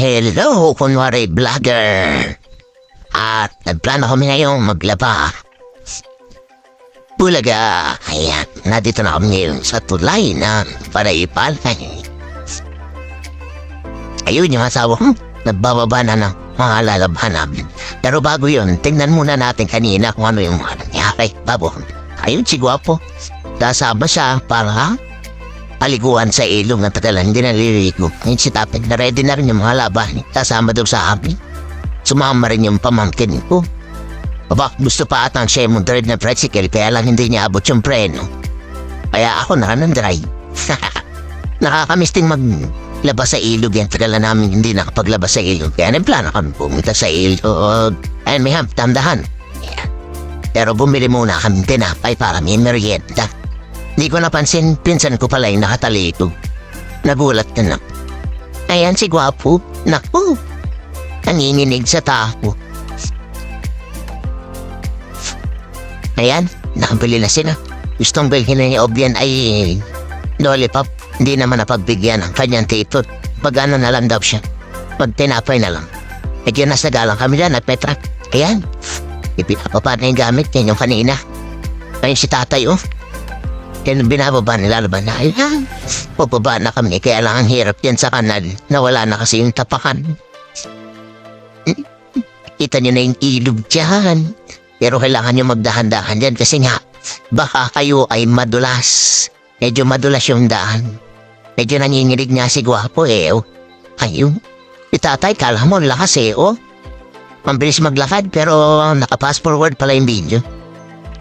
Hello, kunwari vlogger. At nagplano kami ngayong maglaba. Bulaga, ayan, nandito na kami ngayon sa tulay na Paraipalay. Ayun yung asawa ko, nagbababa na ng mga lalabahan namin. Pero bago yun, tingnan muna natin kanina kung ano yung nangyari. Babo, ayun si Gwapo. Kasama siya para paliguan sa ilong na tagalan, hindi naliligo. Ngayon si Tapet na ready na rin yung mga laban. Kasama daw sa amin. Sumama rin yung pamangkin ko. Aba, gusto pa ata siya yung dread na tricycle kaya lang hindi niya abot yung preno. Kaya ako na ng drive. Nakakamisting maglabas sa ilog yan. Tagalan namin hindi nakapaglabas sa ilog. Kaya nagplano kami pumunta sa ilog. Ayun, may ham, tandahan. Pero bumili muna kami tinapay para may merienda. Hindi ko napansin, pinsan ko pala yung nakatalito. Nagulat ka na. Ayan si Gwapo. Naku, nanginginig sa tao. Ayan, nakabili na sila. Gustong bilhin na ni Obian ay lollipop. Hindi naman napagbigyan ng kanyang tito. Pag ano na lang daw siya. Pag tinapay na lang. Medyo nasa galang kami dyan at Petra. Ayan, ipinapapa na yung gamit niya kanina. Ayun si tatay oh. Kaya binababa nila laban na, ayan, pababa na kami. Kaya lang ang hirap yan sa kanal na wala na kasi yung tapakan. Kita niyo na yung ilog dyan. Pero kailangan niyo magdahan-dahan dyan kasi nga, baka kayo ay madulas. Medyo madulas yung daan. Medyo nanginginig nga si Gwapo eh. Oh. Ayun. Si tatay, kala mo, lakas eh, oh. Mabilis maglakad pero nakapass forward pala yung video.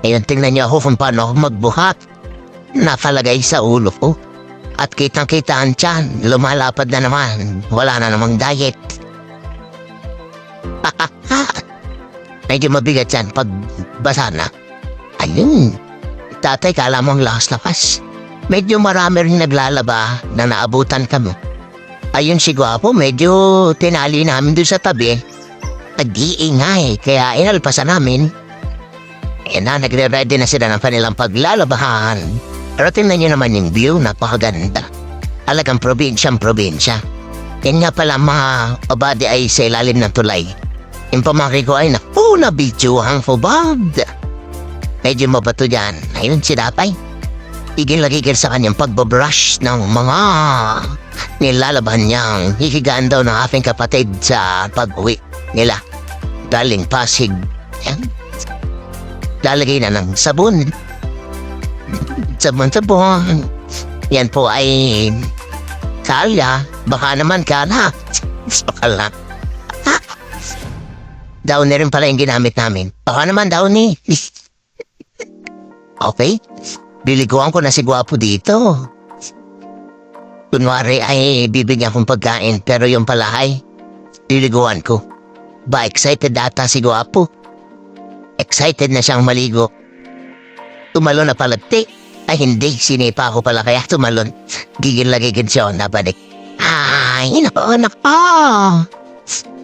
Ayun, tingnan niyo ako kung paano ako magbuhat. Nakalagay sa ulo ko. At kitang-kita ang tiyan, lumalapad na naman. Wala na namang diet. Medyo mabigat yan pag basa na. Ayun. Tatay, kala mo ang lakas-lakas. Medyo marami rin naglalaba na naabutan kami. Ayun si Gwapo, medyo tinali namin doon sa tabi. Nag-iingay, kaya inalpasan namin. Eh na, nagre-ready na sila ng kanilang paglalabahan. Pero tingnan niyo naman yung view, napakaganda. Talagang probinsyang probinsya. Yan nga pala mga kabady ay sa ilalim ng tulay. Yung pamangkin ko ay naku, nabidyohang fubad. Medyo mabato dyan. Ayun si Dapay. Igil lagigil sa kanyang pagbabrush ng mga nilalaban niyang hihigaan daw ng aking kapatid sa pag-uwi nila. Galing Pasig. Yan. Lalagay na ng sabon. Sabon-sabon. Yan po ay kalya. Baka naman kala. Kala. Daw na rin pala yung ginamit namin. Baka naman daw ni. okay. Biliguan ko na si Gwapo dito. Kunwari ay bibigyan kong pagkain pero yung pala ay biliguan ko. Ba excited data si Gwapo. Excited na siyang maligo. Tumalon na palagti. Ay hindi, sinipa ko pala kaya tumalon. Gigil na gigil siya nabalik. Ay, nako, nako.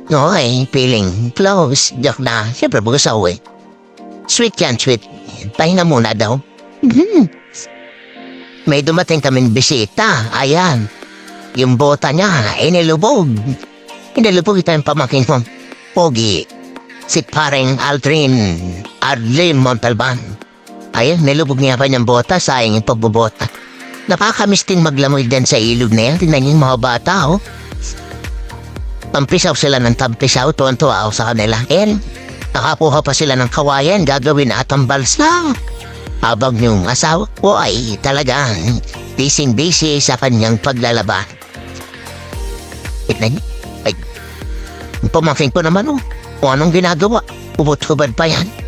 Okay, feeling close. Joke na. Siyempre, bukas ako eh. Sweet yan, sweet. Pahinga muna daw. Mhm. May dumating kaming bisita. Ayan. Yung bota niya, inilubog. Inilubog ito yung pamangkin ko. Pogi. Si paring Aldrin. Arlene Montalban. Ayun, nilubog niya pa niyang bota. Sayang yung pagbubota. Nakakamisting maglamoy din sa ilog na yan. Niyo yung mga bata, oh. Tampisaw sila ng tampisaw. Tuwan-tuwa ako sa kanila. And, nakakuha pa sila ng kawayan. Gagawin atang balsa. Habang yung asawa ko ay talagang busy-busy sa kanyang paglalaba. Niyo. Ay, pamangkin ko naman oh. Kung anong ginagawa. Ubot-ubad pa yan.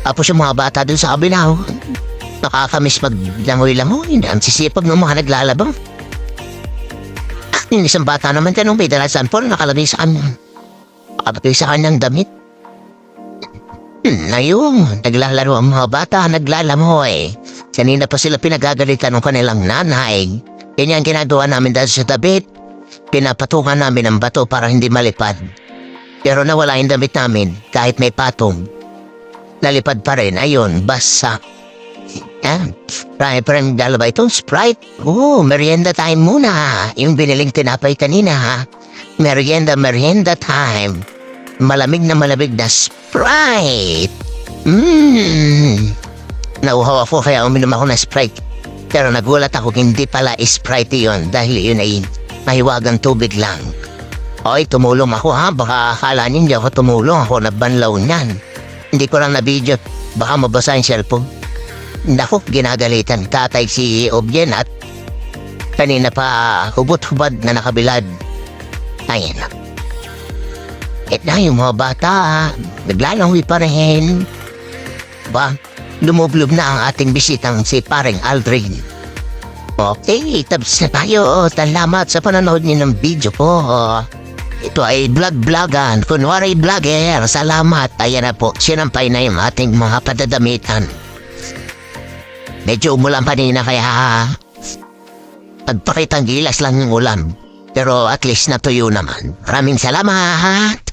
Tapos yung mga bata dun sa kabila oh. Nakakamiss maglangoy-langoy. Ang sisipag ng mga naglalabang. Ah, yung isang bata naman tanong may dala sa ampol nakalagay sa kanya. Nakabagay sa kanyang damit. Hmm, ayun, naglalaro ang mga bata, naglalamoy. Kanina pa sila pinagagalitan ng kanilang nanay. Ganyan ginagawa namin dahil sa tabit. Pinapatungan namin ang bato para hindi malipad. Pero nawala yung damit namin kahit may patong. Nalipad pa rin, ayun, basa. Yan, marami pa rin lalaba ito, Sprite. Oo, merienda time muna. Yung biniling tinapay kanina ha. Merienda, merienda time. Malamig na malamig na Sprite. Mmm. Nauhaw ako kaya uminom ako ng Sprite. Pero nagulat ako hindi pala Sprite yun dahil yun ay mahiwagang tubig lang. Oy, tumulong ako ha. Baka akala hindi ako tumulong. Ako nabanlaw niyan. Hindi ko lang na-video. Baka mabasa yung cellphone. Naku, ginagalitan tatay si Obyen at kanina pa hubot-hubad na nakabilad. Ayan. At na yung mga bata, naglalangoy pa rin. Ba, lumublob na ang ating bisitang si paring Aldrin. Okay, tapos na tayo. Salamat sa panonood niyo ng video ko. Ito ay vlog-vlogan, kunwari vlogger. Salamat. Ayan na po, sinampay na yung ating mga padadamitan. Medyo umulan kanina kaya Pagpakitang gilas lang yung ulan. Pero at least natuyo naman. Maraming salamat.